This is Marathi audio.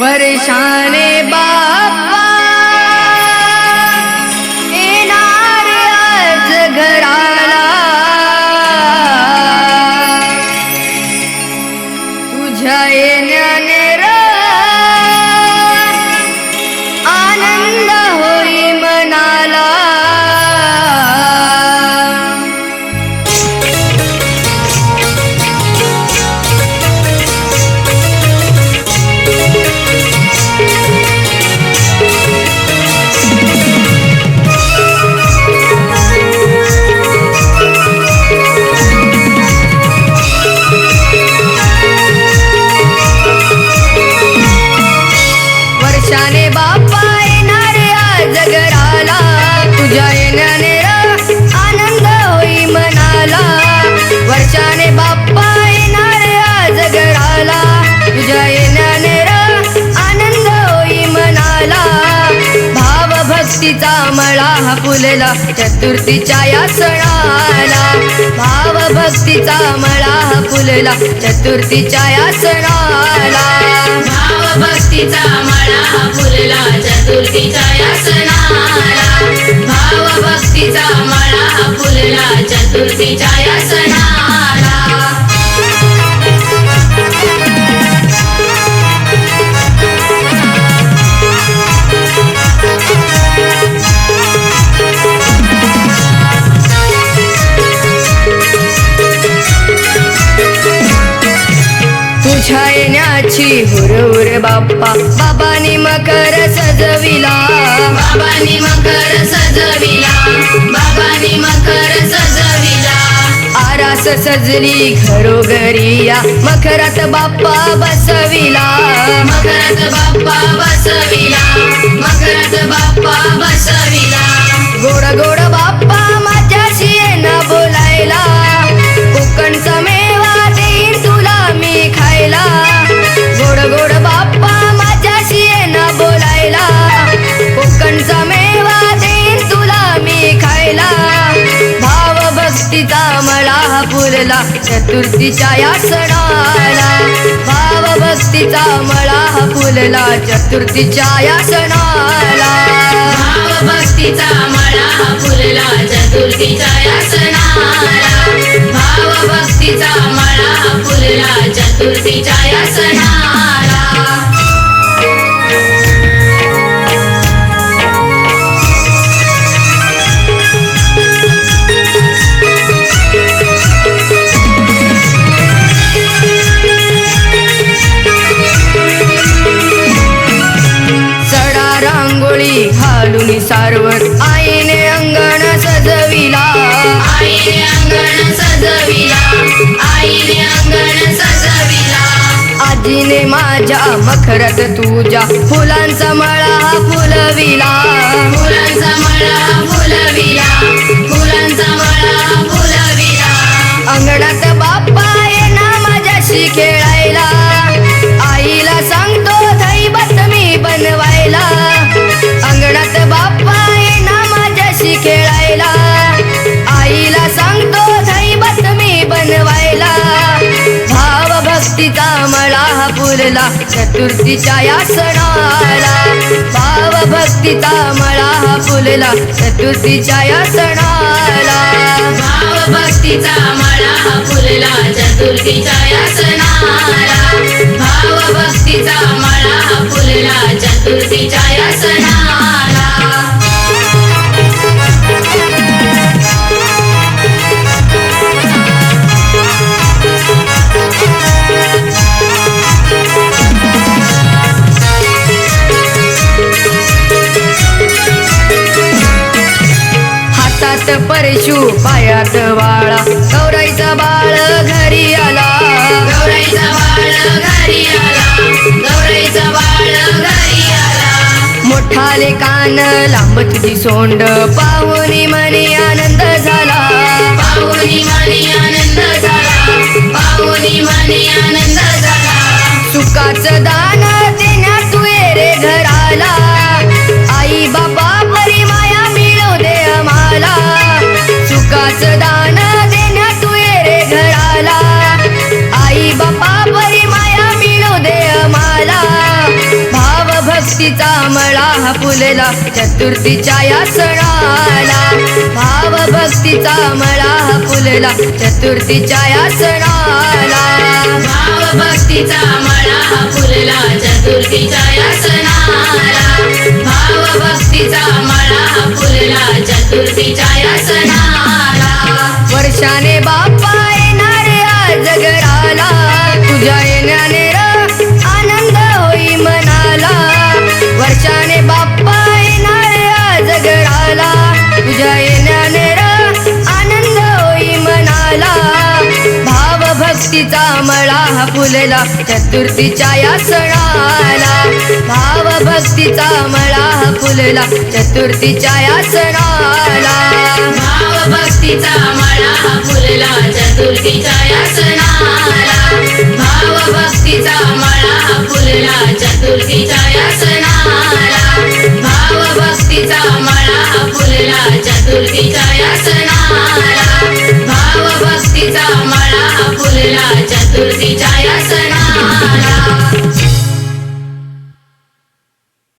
वर्षाने बा भाव भक्तीचा मळा हा फुलला चतुर्थीच्या या सणाला. भाव भक्तीचा मळा हा फुलला चतुर्थीच्या या सणाला. भाव भक्तीचा मळा हा फुलला चतुर्थीच्या या सणाला. भाव भक्तीचा मळा हा फुलला चतुर्थीच्या हुरहुर बाप्पा. बाबानी मकर सजविला. बाबांनी मकर सजविला. बाबांनी मकर सजविला. आरास सजली घरोघरी या मकरात बाप्पा बसविला. मकरात बाप्पा बसविला. मकरात बाप्पा हा चतुर्थीच्या या सणाला. भाव भक्तीचा मला हा फुलला चतुर्थीच्या या सणाला. भाव भक्तीचा मळा हा फुलला चतुर्थीच्या या सणाला. भाव भक्तीचा मळा हा फुलला चतुर्थीच्या या सणाला. तिने माझ्या मखरत तुझ्या फुलांचा मळा फुलविला. मळा चतुर्थीच्या या सणाला. भाव भक्तीचा मळा हा फुलला चतुर्थीच्या या सणाला. भाव भक्तीचा मळा हा फुलला चतुर्थीच्या या सणाला. भाव भक्तीचा मळा हा फुलला चतुर्थीच्या हातात परशु पायात वाळा. गौराईचा बाळ घरी आला. गौराईचा बाळ घरी आला. गौराईचा बाळ घरी आला. मोठाले कान लांब तुझी सोंड. पाहुनी मनी आनंद झाला. पाहुणी मनी आनंद झाला. पाहुणी मनी आनंद झाला. सुखाचं दान फुलला चतुर्थीच्या या सणाला. भाव भक्तीचा मळा फुलला चतुर्थीच्या या सणाला. भाव भक्तीचा मळा फुलला चतुर्थीच्या या सणाला. भाव भक्तीचा मळा फुलला चतुर्थीच्या या सणाला. वर्षाने भक्तीचा मळा हा फुलला चतुर्थीच्या या सणाला. भाव भक्तीचा मळा हा फुलला चतुर्थीच्या या सणाला. भाव भक्तीचा मळा फुलला चतुर्थीच्या या सणाला. भाव भक्तीचा मळा फुलला चतुर्थीच्या या सणाला. भाव भक्तीचा मळा फुलला